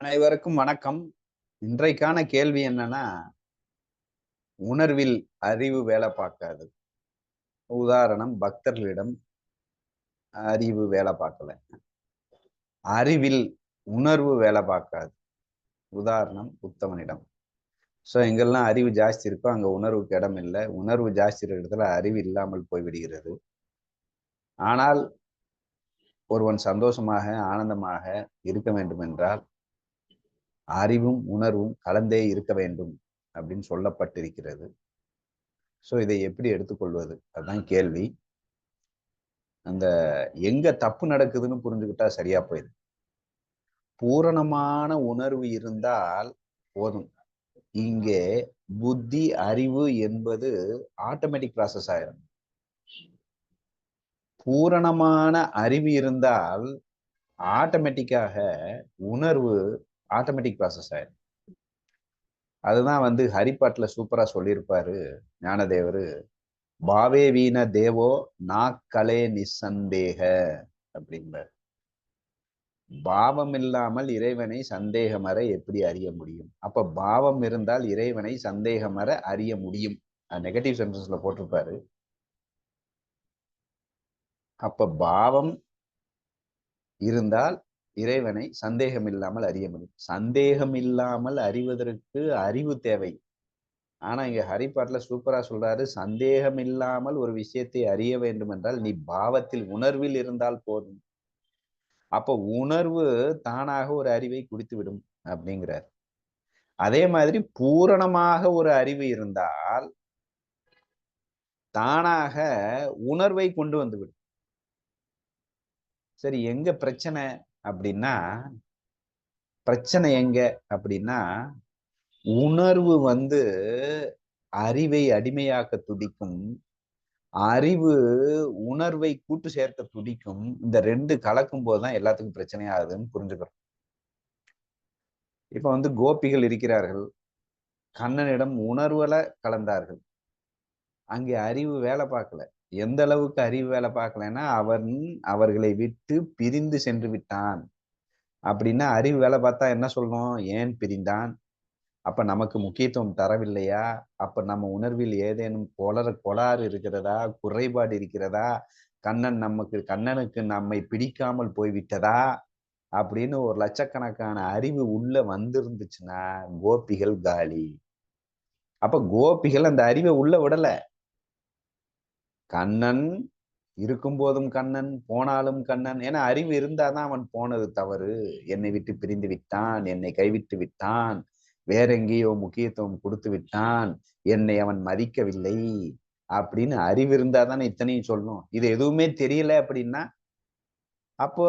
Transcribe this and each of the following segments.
அனைவருக்கும் வணக்கம். இன்றைக்கான கேள்வி என்னன்னா உணர்வில் அறிவு வேலை பார்க்காது. உதாரணம் பக்தர்களிடம் அறிவு வேலை பார்க்கல. அறிவில் உணர்வு வேலை பார்க்காது. உதாரணம் உத்தமனிடம் ஸோ எங்கெல்லாம் அறிவு ஜாஸ்தி இருக்கோ அங்கே உணர்வுக்கு இடம் இல்லை. உணர்வு ஜாஸ்தி இருக்கிற இடத்துல அறிவு இல்லாமல் போய்விடுகிறது. ஆனால் ஒருவன் சந்தோஷமாக ஆனந்தமாக இருக்க வேண்டும் என்றால் அறிவும் உணர்வும் கலந்தே இருக்க வேண்டும் அப்படின்னு சொல்லப்பட்டிருக்கிறது. ஸோ இதை எப்படி எடுத்துக்கொள்வது? அதுதான் கேள்வி. அந்த எங்க தப்பு நடக்குதுன்னு புரிஞ்சுக்கிட்டா சரியா போயிடும். பூரணமான உணர்வு இருந்தால் போதும். இங்கே புத்தி அறிவு என்பது ஆட்டோமேட்டிக் ப்ராசஸ் ஆயிரும். பூரணமான அறிவு இருந்தால் ஆட்டோமேட்டிக்காக உணர்வு ஆட்டோமேட்டிக் ப்ராசஸ் ஆயிடும் அதுதான் வந்து ஹரிப்பாட்டில் சூப்பராக சொல்லியிருப்பாரு ஞானதேவரு பாவே வீண தேவோ நாக்கலே நிசந்தேக அப்படிங்கிறார் பாவம் இல்லாமல் இறைவனை சந்தேகம் வர எப்படி அறிய முடியும்? அப்ப பாவம் இருந்தால் இறைவனை சந்தேகம் வர அறிய முடியும். நெகட்டிவ் சென்டென்ஸ்ல போட்டிருப்பாரு. அப்ப பாவம் இருந்தால் இறைவனை சந்தேகம் இல்லாமல் அறிய முடியும். சந்தேகம் இல்லாமல் அறிவதற்கு அறிவு தேவை. ஆனா இங்க ஹரிப்பாட்டுல சூப்பரா சொல்றாரு சந்தேகம் இல்லாமல் ஒரு விஷயத்தை அறிய வேண்டும் என்றால் நீ பாவத்தில் உணர்வில் இருந்தால் போதும். அப்ப உணர்வு தானாக ஒரு அறிவை குடித்து விடும் அப்படிங்கிறார். அதே மாதிரி பூரணமாக ஒரு அறிவு இருந்தால் தானாக உணர்வை கொண்டு வந்து விடும் சரி எங்க பிரச்சனை? அப்படின்னா பிரச்சனை எங்க? அப்படின்னா உணர்வு வந்து அறிவை அடிமையாக்க துடிக்கும் அறிவு உணர்வை கூட்டு சேர்க்க துடிக்கும் இந்த ரெண்டு கலக்கும் போதுதான் எல்லாத்துக்கும் பிரச்சனை ஆகுதுன்னு புரிஞ்சுக்கிறோம். இப்ப வந்து கோபிகள் இருக்கிறார்கள் கண்ணனிடம் உணர்வுல கலந்தார்கள் அங்கே அறிவு வேலை பார்க்கல. எந்த அளவுக்கு அறிவு வேலை பார்க்கலன்னா அவன் அவர்களை விட்டு பிரிந்து சென்று விட்டான். அப்படின்னா அறிவு வேலை பார்த்தா என்ன சொல்லணும் ஏன் பிரிந்தான்? அப்ப நமக்கு முக்கியத்துவம் தரவில்லையா? அப்ப நம்ம உணர்வில் ஏதேனும் கொளற கொளாறு இருக்கிறதா? குறைபாடு இருக்கிறதா? கண்ணன் நமக்கு கண்ணனுக்கு நம்மை பிடிக்காமல் போய்விட்டதா? அப்படின்னு ஒரு லட்சக்கணக்கான அறிவு உள்ள வந்திருந்துச்சுன்னா கோபிகள் காலி. அப்ப கோபிகள் அந்த அறிவை உள்ள விடலை. கண்ணன் இருக்கும் போதும் கண்ணன் போனாலும் கண்ணன் ஏன்னா அறிவு இருந்தாதான் அவன் போனது தவறு. என்னை விட்டு பிரிந்து விட்டான் என்னை கைவிட்டு விட்டான் வேற எங்கேயோ முக்கியத்துவம் கொடுத்து விட்டான் என்னை அவன் மதிக்கவில்லை அப்படின்னு அறிவு இருந்தா தானே இத்தனையும் சொல்லணும். இது எதுவுமே தெரியல அப்படின்னா அப்போ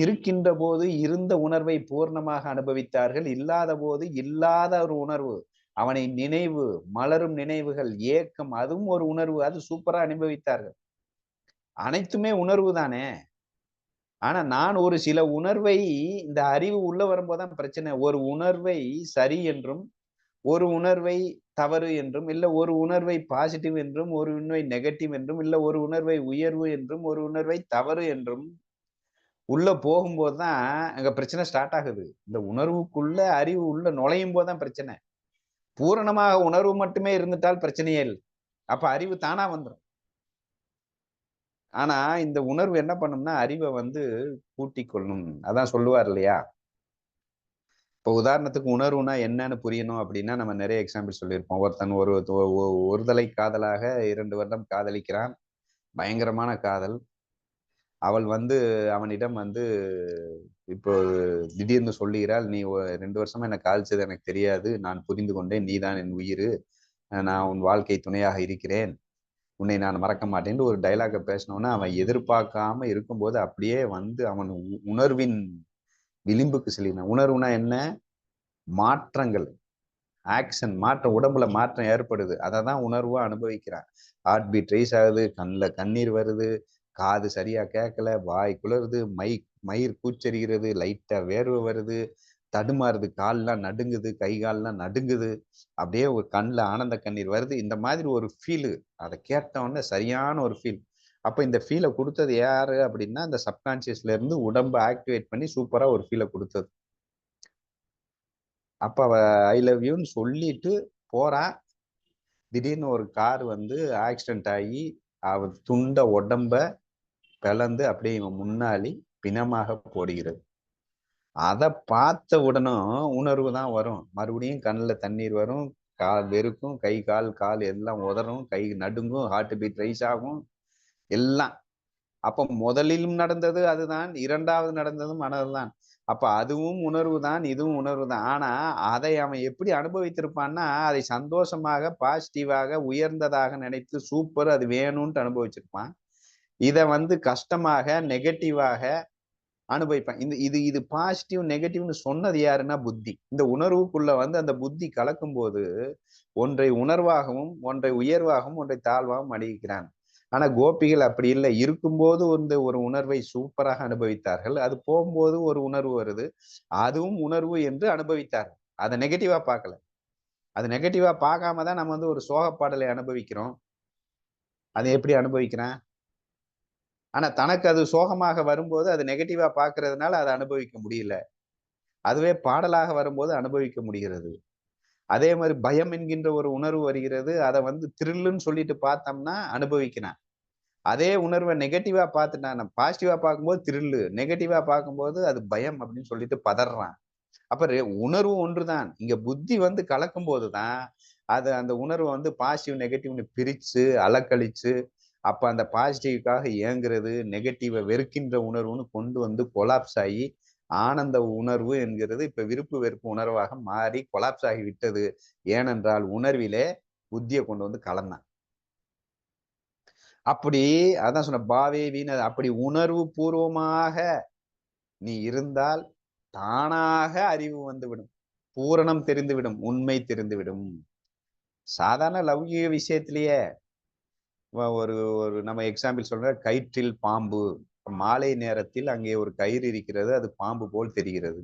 இருக்கின்ற போது இருந்த உணர்வை பூர்ணமாக அனுபவித்தார்கள் இல்லாத போது இல்லாத ஒரு உணர்வு. அவனை நினைவு மலரும் நினைவுகள் ஏக்கம் அதுவும் ஒரு உணர்வு. அது சூப்பரா அனுபவித்தார்கள். அனைத்துமே உணர்வு தானே? ஆனா நான் ஒரு சில உணர்வை இந்த அறிவு உள்ள வரும்போதுதான் பிரச்சனை. ஒரு உணர்வை சரி என்றும் ஒரு உணர்வை தவறு என்றும் இல்ல ஒரு உணர்வை பாசிட்டிவ் என்றும் ஒரு உணர்வை நெகட்டிவ் என்றும் இல்ல ஒரு உணர்வை உயர்வு என்றும் ஒரு உணர்வை தவறு என்றும் உள்ள போகும்போது தான் அங்க பிரச்சனை ஸ்டார்ட் ஆகுது. இந்த உணர்வுக்குள்ள அறிவு உள்ள நுழையும் போதுதான் பிரச்சனை. பூரணமாக உணர்வு மட்டுமே இருந்துட்டால் பிரச்சனையே இல்லை. அப்ப அறிவு தானா வந்துடும் ஆனா இந்த உணர்வு என்ன பண்ணும்னா அறிவை வந்து கூட்டி கொள்ளும். அதான் சொல்லுவார் இல்லையா? இப்போ உதாரணத்துக்கு உணர்வுனா என்னன்னு புரியணும் அப்படின்னா நம்ம நிறைய எக்ஸாம்பிள் சொல்லியிருப்போம். ஒருத்தன் ஒரு ஒருதலை காதலாக இரண்டு வருடம் காதலிக்கிறான். பயங்கரமான காதல். அவள் வந்து அவனிடம் வந்து இப்போ திடீர்னு சொல்லுகிறாள் நீ ரெண்டு வருஷமா என்னை காதலிச்சது எனக்கு தெரியாது. நான் புரிந்து கொண்டேன். நீதான் என் உயிர். நான் உன் வாழ்க்கை துணையாக இருக்கிறேன். உன்னை நான் மறக்க மாட்டேன்னு ஒரு டைலாக பேசினோன்னா அவன் எதிர்பார்க்காம இருக்கும்போது அப்படியே வந்து அவன் உணர்வின் விளிம்புக்கு செல்லினான் உணர்வுனா என்ன? மாற்றங்கள். ஆக்ஷன் மாற்றம் உடம்புல மாற்றம் ஏற்படுது. அதை தான் உணர்வாக அனுபவிக்கிறான். ஹார்ட் பீட் ரைஸ் ஆகுது. கண்ணில் கண்ணீர் வருது. காது சரியா கேட்கல வாய் குளருது மை மயிர் கூச்சரிகிறது லைட்டா வேர்வை வருது தடுமாறுது கால்லாம் நடுங்குது கை கால்லாம் நடுங்குது. அப்படியே ஒரு கண்ணில் ஆனந்த கண்ணீர் வருது. இந்த மாதிரி ஒரு ஃபீலு அதை கேட்ட உடனே சரியான ஒரு ஃபீல் அப்போ இந்த ஃபீலை கொடுத்தது யாரு அப்படின்னா இந்த சப்கான்சியஸ்ல இருந்து உடம்பை ஆக்டிவேட் பண்ணி சூப்பராக ஒரு ஃபீலை கொடுத்தது. அப்போ ஐ லவ் யூன்னு சொல்லிட்டு போறா. திடீர்னு ஒரு கார் வந்து ஆக்சிடென்ட் ஆகி அவ துண்ட உடம்ப பிளந்து அப்படியே இவன் முன்னாடி பிணமாக போடுகிறது. அதை பார்த்த உடனும் உணர்வு தான் வரும். மறுபடியும் கண்ணில் தண்ணீர் வரும் கால் வெறுக்கும் கை கால் கால் எல்லாம் உதறும் கை நடுங்கும் ஹார்ட் பீட் ரைஸ் ஆகும் எல்லாம். அப்போ முதலிலும் நடந்தது அதுதான் இரண்டாவது நடந்ததும் மனதுதான் அப்ப அதுவும் உணர்வு தான் இதுவும் உணர்வு தான். ஆனா அதை அவன் எப்படி அனுபவித்திருப்பான்னா அதை சந்தோஷமாக பாசிட்டிவாக உயர்ந்ததாக நினைத்து சூப்பர் அது வேணும்ன்ட்டு அனுபவிச்சிருப்பான். இதை வந்து கஷ்டமாக நெகட்டிவாக அனுபவிப்பேன் இந்த இது இது பாசிட்டிவ் நெகட்டிவ்னு சொன்னது யாருன்னா புத்தி. இந்த உணர்வுக்குள்ள வந்து அந்த புத்தி கலக்கும் போது ஒன்றை உணர்வாகவும் ஒன்றை உயர்வாகவும் ஒன்றை தாழ்வாகவும் அணிகிறான் ஆனா கோபிகள் அப்படி இல்லை. இருக்கும்போது வந்து ஒரு உணர்வை சூப்பராக அனுபவித்தார்கள். அது போகும்போது ஒரு உணர்வு வருது. அதுவும் உணர்வு என்று அனுபவித்தார்கள். அதை நெகட்டிவா பார்க்கல. அது நெகட்டிவா பார்க்காம தான் நம்ம வந்து ஒரு சோகப்பாடலை அனுபவிக்கிறோம். அதை எப்படி அனுபவிக்கிறேன்? ஆனா தனக்கு அது சோகமாக வரும்போது அது நெகட்டிவா பாக்குறதுனால அதை அனுபவிக்க முடியல. அதுவே பாடலாக வரும்போது அனுபவிக்க முடிகிறது. அதே மாதிரி பயம் என்கின்ற ஒரு உணர்வு வருகிறது. அதை வந்து த்ரில்லுன்னு சொல்லிட்டு பார்த்தோம்னா அனுபவிக்கிறான் அதே உணர்வை நெகட்டிவா பார்த்துட்டான் பாசிட்டிவா பார்க்கும்போது த்ரில்லு நெகட்டிவா பார்க்கும்போது அது பயம் அப்படின்னு சொல்லிட்டு பதறான். அப்ப உணர்வு ஒன்றுதான். இங்க புத்தி வந்து கலக்கும் போதுதான் அது அந்த உணர்வை வந்து பாசிட்டிவ் நெகட்டிவ்னு பிரிச்சு அலக்கழிச்சு அப்ப அந்த பாசிட்டிவ்க்காக இயங்குறது நெகட்டிவை வெறுக்கின்ற உணர்வுன்னு கொண்டு வந்து கொலாப்ஸ் ஆகி ஆனந்த உணர்வு என்கிறது இப்ப விருப்பு வெறுப்பு உணர்வாக மாறி கொலாப்ஸ் ஆகி விட்டது. ஏனென்றால் உணர்விலே புத்தியை கொண்டு வந்து கலந்தான். அப்படி அதான் சொன்ன பாவே வீண அப்படி உணர்வு பூர்வமாக நீ இருந்தால் தானாக அறிவு வந்துவிடும். பூரணம் தெரிந்துவிடும் உண்மை தெரிந்துவிடும். சாதாரண லௌகிக விஷயத்திலேயே ஒரு ஒரு நம்ம எக்ஸாம்பிள் சொல்ற கயிற்றில் பாம்பு. மாலை நேரத்தில் அங்கே ஒரு கயிறு இருக்கிறது அது பாம்பு போல் தெரிகிறது.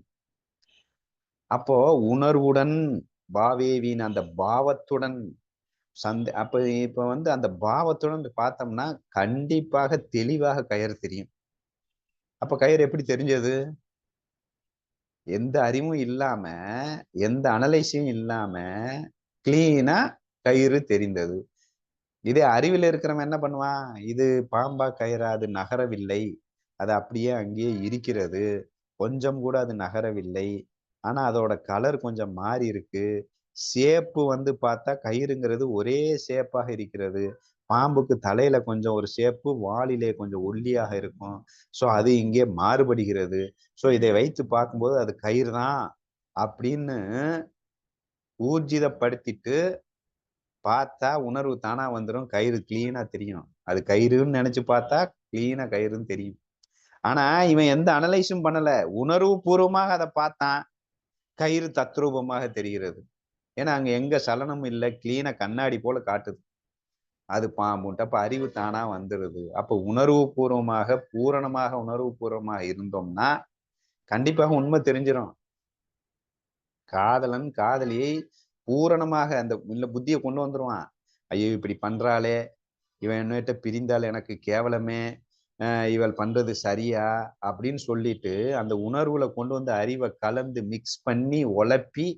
அப்போ உணர்வுடன் பாவேவின் அந்த பாவத்துடன் சந்த அப்ப இப்ப வந்து அந்த பாவத்துடன் பார்த்தோம்னா கண்டிப்பாக தெளிவாக கயிறு தெரியும். அப்ப கயிறு எப்படி தெரிஞ்சது? எந்த அறிவும் இல்லாம எந்த அனலைஸையும் இல்லாம கிளீனா கயிறு தெரிந்தது. இதே அறிவில் இருக்கிறவன் என்ன பண்ணுவான்? இது பாம்பா கயிறா அது நகரவில்லை. அது அப்படியே அங்கேயே இருக்கிறது. கொஞ்சம் கூட அது நகரவில்லை. ஆனா அதோட கலர் கொஞ்சம் மாறி இருக்கு. சேப்பு வந்து பார்த்தா கயிறுங்கிறது ஒரே சேப்பாக இருக்கிறது. பாம்புக்கு தலையில கொஞ்சம் ஒரு சேப்பு வாளிலே கொஞ்சம் ஒல்லியாக இருக்கும். ஸோ அது இங்கே மாறுபடுகிறது. ஸோ இதை வைத்து பார்க்கும்போது அது கயிறு தான் அப்படின்னு ஊர்ஜிதப்படுத்திட்டு பார்த்தா உணர்வு தானா வந்துடும் கயிறு கிளீனா தெரியும். அது கயிறுன்னு நினைச்சு பார்த்தா கிளீனா கயிறுன்னு தெரியும். ஆனா இவன் எந்த அனலைஸும் பண்ணல. உணர்வு பூர்வமாக அதை பார்த்தான். கயிறு தத்ரூபமாக தெரிகிறது. ஏன்னா அங்க எங்க சலனமும் இல்லை. கிளீனா கண்ணாடி போல காட்டுது. அது பாம்புன்ட்டு அப்ப அறிவு தானா வந்துடுது அப்ப உணர்வு பூர்வமாக பூரணமாக உணர்வு பூர்வமாக இருந்தோம்னா கண்டிப்பாக உண்மை தெரிஞ்சிடும் காதலன் காதலியை பூரணமாக அந்த இல்லை புத்தியை கொண்டு வந்துடுவான் ஐயோ இப்படி பண்றாளே. இவன் என்னட்ட பிரிந்தால் எனக்கு கேவலமே. இவள் பண்றது சரியா? அப்படின்னு சொல்லிட்டு அந்த உணர்வுல கொண்டு வந்து அறிவை கலந்து மிக்ஸ் பண்ணி உழப்பி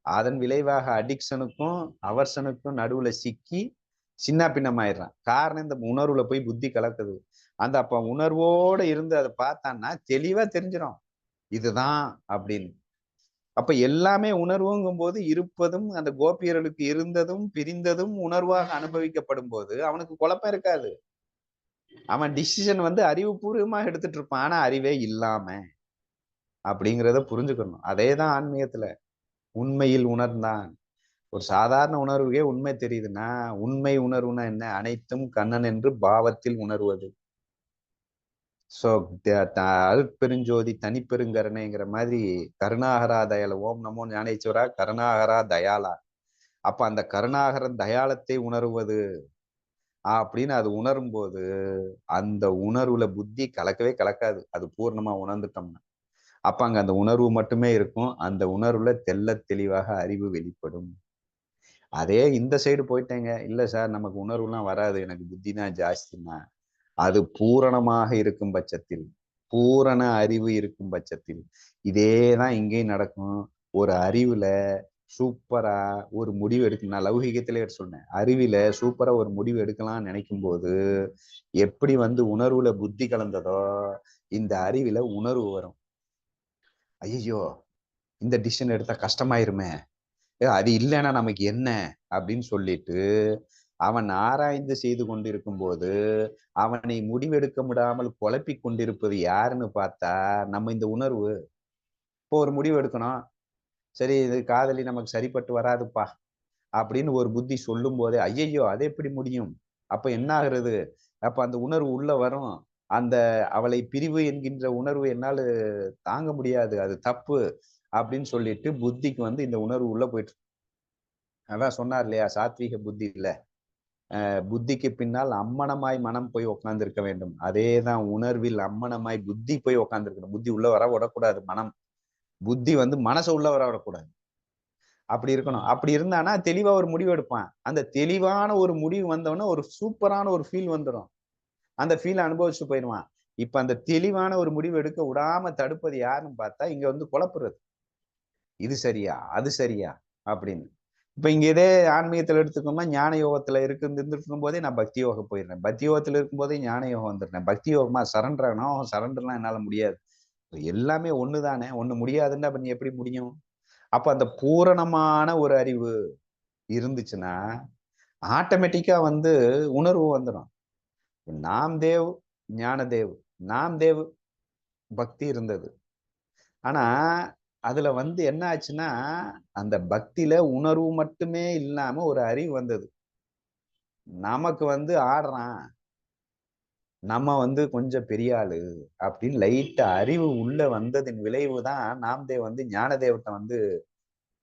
அதன் விளைவாக அடிக்ஷனுக்கும் அவர்ஷனுக்கும் நடுவுல சிக்கி சின்ன பின்னமாயிடுறான். காரணம் இந்த உணர்வுல போய் புத்தி கலக்குது. அந்த அப்ப உணர்வோட இருந்து அதை பார்த்தான்னா தெளிவா தெரிஞ்சிடும் இதுதான் அப்படின்னு. அப்ப எல்லாமே உணர்வுங்கும் போது இருப்பதும் அந்த கோபியர்களுக்கு இருந்ததும் பிரிந்ததும் உணர்வாக அனுபவிக்கப்படும் போது அவனுக்கு குழப்பம் இருக்காது. அவன் டிசிஷன் வந்து அறிவுபூர்வமாக எடுத்துட்டு இருப்பான் ஆனா அறிவே இல்லாம அப்படிங்கிறத புரிஞ்சுக்கணும். அதே தான் ஆன்மீகத்துல. உண்மையில் உணர்ந்தான். ஒரு சாதாரண உணர்வுக்கே உண்மை தெரியுதுன்னா உண்மை உணர்வுனா என்ன? அனைத்தும் கண்ணன் என்று பாவத்தில் உணர்வது. ஸோ அருட்பெருஞ்சோதி தனிப்பெருங்கருணைங்கிற மாதிரி கருணாகரா தயால ஓம் நமோ ஞானேஸ்வரா கருணாகரா தயாலா அப்ப அந்த கருணாகரன் தயாலத்தை உணர்வது அப்படின்னு அது உணரும் போது அந்த உணர்வுல புத்தி கலக்கவே கலக்காது. அது பூர்ணமா உணர்ந்துட்டோம்னா. அப்ப அங்க அந்த உணர்வு மட்டுமே இருக்கும். அந்த உணர்வுல தெல்ல தெளிவாக அறிவு வெளிப்படும். அதே இந்த சைடு போயிட்டேங்க. இல்ல சார் நமக்கு உணர்வுலாம் வராது. எனக்கு புத்தி தான் ஜாஸ்தின்னா. அது பூரணமாக இருக்கும் பட்சத்தில் பூரண அறிவு இருக்கும் பட்சத்தில் இதேதான் இங்கேயும் நடக்கும். ஒரு அறிவுல சூப்பரா ஒரு முடிவு எடுக்க நான் லௌகிகத்திலே சொன்னேன். அறிவில சூப்பரா ஒரு முடிவு எடுக்கலாம்னு நினைக்கும் போது எப்படி வந்து உணர்வுல புத்தி கலந்ததோ இந்த அறிவில உணர்வு வரும். ஐயோ இந்த டிசிஷன் எடுத்தா கஷ்டமாயிருமே. அது இல்லைன்னா நமக்கு என்ன? அப்படின்னு சொல்லிட்டு அவன் ஆராய்ந்து செய்து கொண்டிருக்கும் போது அவனை முடிவெடுக்க முடியாமல் குழப்பி கொண்டிருப்பது யாருன்னு பார்த்தா நம்ம இந்த உணர்வு. இப்போ ஒரு முடிவு எடுக்கணும். சரி இது காதலி நமக்கு சரிப்பட்டு வராதுப்பா அப்படின்னு ஒரு புத்தி சொல்லும் போதே ஐயையோ அது எப்படி முடியும்? அப்ப என்ன ஆகுறது? அப்ப அந்த உணர்வு உள்ள வரும். அந்த அவளை பிரிவு என்கின்ற உணர்வு என்னால் தாங்க முடியாது. அது தப்பு அப்படின்னு சொல்லிட்டு புத்திக்கு வந்து இந்த உணர்வு உள்ள போயிட்டு அதான் சொன்னார் இல்லையா சாத்வீக புத்தி இல்லை. புத்திக்கு பின்னால் அம்மனமாய் மனம் போய் உட்கார்ந்துருக்க வேண்டும். அதே தான் உணர்வில் அம்மனமாய் புத்தி போய் உட்காந்துருக்கணும் புத்தி உள்ள வர விடக்கூடாது மனம். புத்தி வந்து மனசை உள்ள வர விடக்கூடாது. அப்படி இருக்கணும். அப்படி இருந்தானா தெளிவா ஒரு முடிவு எடுப்பான். அந்த தெளிவான ஒரு முடிவு வந்தவொடனே ஒரு சூப்பரான ஒரு ஃபீல் வந்துடும் அந்த ஃபீல் அனுபவிச்சு போயிடுவான். இப்ப அந்த தெளிவான ஒரு முடிவு எடுக்க விடாம தடுப்பது யாருன்னு பார்த்தா இங்க வந்து குழப்புறது. இது சரியா? அது சரியா? அப்படின்னு. இப்ப இங்க இதே ஆன்மீகத்துல எடுத்துக்கோமா ஞான யோகத்துல இருக்கு இருந்துருக்கும் போதே நான் பக்தி யோகம் போயிடுறேன் பக்தி யோகத்துல இருக்கும் போதே ஞான யோகம் வந்துடுறேன் பக்தி யோகமா சரண்டர் ஆகணும். சரண்டர்லாம் என்னால முடியாது. எல்லாமே ஒண்ணுதானே? ஒண்ணு முடியாதுன்னு அப்ப நீ எப்படி முடியும்? அப்ப அந்த பூரணமான ஒரு அறிவு இருந்துச்சுன்னா ஆட்டோமேட்டிக்கா வந்து உணர்வு வந்துடும். நாம் தேவ் ஞானதேவ் நாம் தேவ் பக்தி இருந்தது. ஆனா அதுல வந்து என்ன ஆச்சுன்னா அந்த பக்தியில உணர்வு மட்டுமே இல்லாம ஒரு அறிவு வந்தது. நமக்கு வந்து ஆடுறான். நம்ம வந்து கொஞ்சம் பெரிய ஆளு அப்படின்னு லைட்டா அறிவு உள்ள வந்ததின் விளைவு தான் நாம்தேவ் வந்து ஞானதேவத்தை வந்து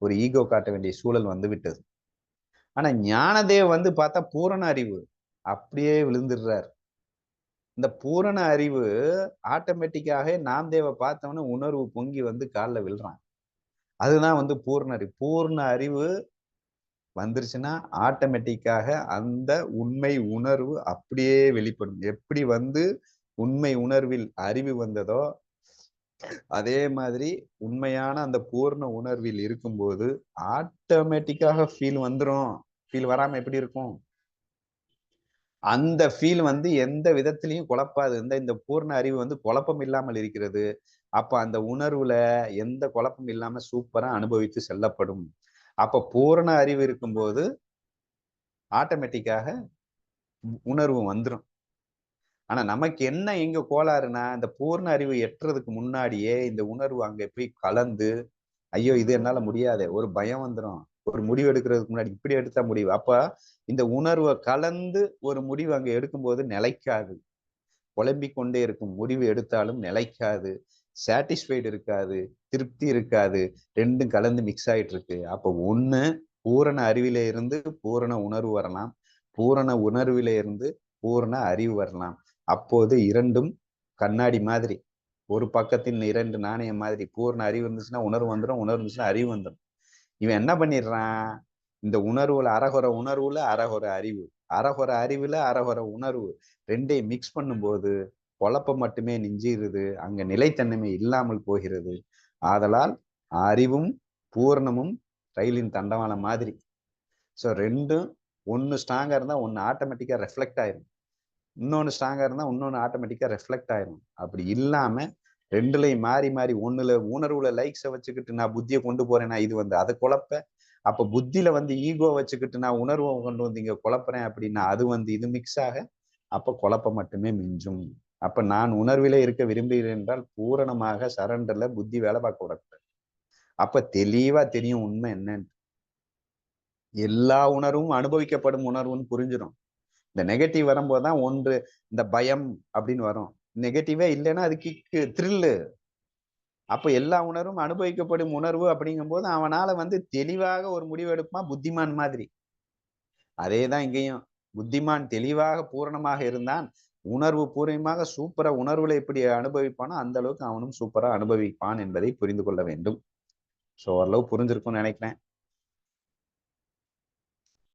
ஒரு ஈகோ காட்ட வேண்டிய சூழல் வந்து விட்டது. ஆனா ஞானதேவ் வந்து பார்த்தா பூரண அறிவு. அப்படியே விழுந்துடுறாரு. இந்த பூரண அறிவு ஆட்டோமேட்டிக்காக நாம் தேவை பார்த்தவொன்னே உணர்வு பொங்கி வந்து காலில் விழுறான். அதுதான் வந்து பூர்ண அறிவு. பூர்ண அறிவு வந்துருச்சுன்னா ஆட்டோமேட்டிக்காக அந்த உண்மை உணர்வு அப்படியே வெளிப்படும். எப்படி வந்து உண்மை உணர்வில் அறிவு வந்ததோ அதே மாதிரி உண்மையான அந்த பூர்ண உணர்வில் இருக்கும்போது ஆட்டோமேட்டிக்காக ஃபீல் வந்துடும் ஃபீல் வராம எப்படி இருக்கும்? அந்த ஃபீல் வந்து எந்த விதத்திலையும் குழப்பாது. இந்த இந்த பூர்ண அறிவு வந்து குழப்பம் இல்லாமல் இருக்கிறது. அப்ப அந்த உணர்வுல எந்த குழப்பம் இல்லாம சூப்பரா அனுபவித்து செல்லப்படும். அப்ப பூரண அறிவு இருக்கும்போது ஆட்டோமேட்டிக்காக உணர்வு வந்துடும் ஆனா நமக்கு என்ன எங்க கோளாறுனா இந்த பூர்ண அறிவு எட்டுறதுக்கு முன்னாடியே இந்த உணர்வு அங்க போய் கலந்து ஐயோ இது என்னால முடியாது ஒரு பயம் வந்துடும் ஒரு முடிவு எடுக்கிறதுக்கு முன்னாடி இப்படி எடுத்தா முடிவு. அப்ப இந்த உணர்வை கலந்து ஒரு முடிவு அங்க எடுக்கும்போது நிலைக்காது. குழம்பிக் கொண்டே இருக்கும் முடிவு எடுத்தாலும் நிலைக்காது. சாட்டிஸ்ஃபைடு இருக்காது திருப்தி இருக்காது. ரெண்டும் கலந்து மிக்ஸ் ஆயிட்டு இருக்கு அப்போ ஒண்ணு பூரண அறிவில இருந்து பூரண உணர்வு வரலாம். பூரண உணர்வில இருந்து பூரண அறிவு வரலாம். அப்போது இரண்டும் கண்ணாடி மாதிரி. ஒரு பக்கத்தின் இரண்டு நாணயம் மாதிரி. பூர்ண அறிவு இருந்துச்சுன்னா உணர்வு வந்துடும் உணர்வு இருந்துச்சுன்னா அறிவு வந்துடும் இவன் என்ன பண்ணிடுறான்? இந்த உணர்வுல அறகுற உணர்வுல அறகுற அறிவு. அறகுற அறிவுல அறகுற உணர்வு. ரெண்டையும் மிக்ஸ் பண்ணும்போது குழப்பம் மட்டுமே நெஞ்சிருது. அங்க நிலைத்தன்மை இல்லாமல் போகிறது. ஆதலால் அறிவும் பூர்ணமும் ரயிலின் தண்டவாளம் மாதிரி. ஸோ ரெண்டும் ஒன்று ஸ்ட்ராங்காக இருந்தால் ஒன்று ஆட்டோமேட்டிக்காக ரெஃப்ளெக்ட் ஆயிரும். இன்னொன்று ஸ்ட்ராங்காக இருந்தால் இன்னொன்று ஆட்டோமேட்டிக்காக ரெஃப்ளெக்ட் ஆயிரும். அப்படி இல்லாமல் ரெண்டுலையும் மாறி மாறி ஒண்ணுல உணர்வுல லைக்ஸை வச்சுக்கிட்டு நான் புத்தியை கொண்டு போறேன்னா இது வந்து அதை குழப்ப. அப்போ புத்தியில வந்து ஈகோ வச்சுக்கிட்டு நான் உணர்வை கொண்டு வந்து இங்க குழப்புறேன் அப்படின்னா அது வந்து இது மிக்ஸ் ஆக அப்போ குழப்பம் மட்டுமே மிஞ்சும். அப்ப நான் உணர்விலே இருக்க விரும்புகிறேன் என்றால் பூரணமாக சரண்டர்ல புத்தி வேலை பார்க்க விடக்கூடாது. அப்ப தெளிவா தெரியும் உண்மை என்னன்னு. எல்லா உணர்வும் அனுபவிக்கப்படும் உணர்வுன்னு புரிஞ்சிடும் இந்த நெகட்டிவ் வரும்போது தான் ஒன்று இந்த பயம் அப்படின்னு வரும். நெகட்டிவே இல்லைன்னா அது கிக்கு த்ரில்லு அப்போ எல்லா உணர்வும் அனுபவிக்கப்படும் உணர்வு அப்படிங்கும்போது அவனால் வந்து தெளிவாக ஒரு முடிவு எடுப்பான் புத்திமான் மாதிரி. அதே தான் இங்கேயும். புத்திமான் தெளிவாக பூரணமாக இருந்தான். உணர்வு பூர்வமாக சூப்பரா உணர்வுல எப்படி அனுபவிப்பானோ அந்த அளவுக்கு அவனும் சூப்பரா அனுபவிப்பான் என்பதை புரிந்து கொள்ள வேண்டும். ஸோ ஓரளவு புரிஞ்சிருக்கும்னு நினைக்கிறேன்.